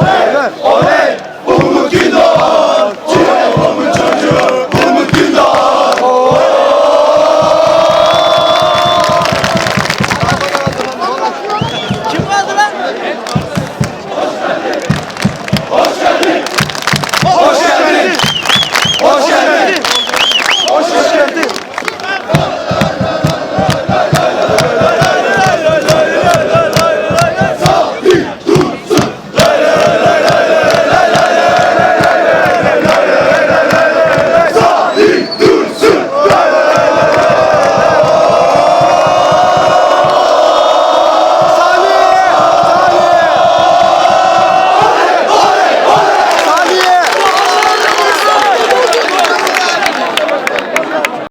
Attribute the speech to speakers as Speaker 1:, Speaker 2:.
Speaker 1: 오늘 오늘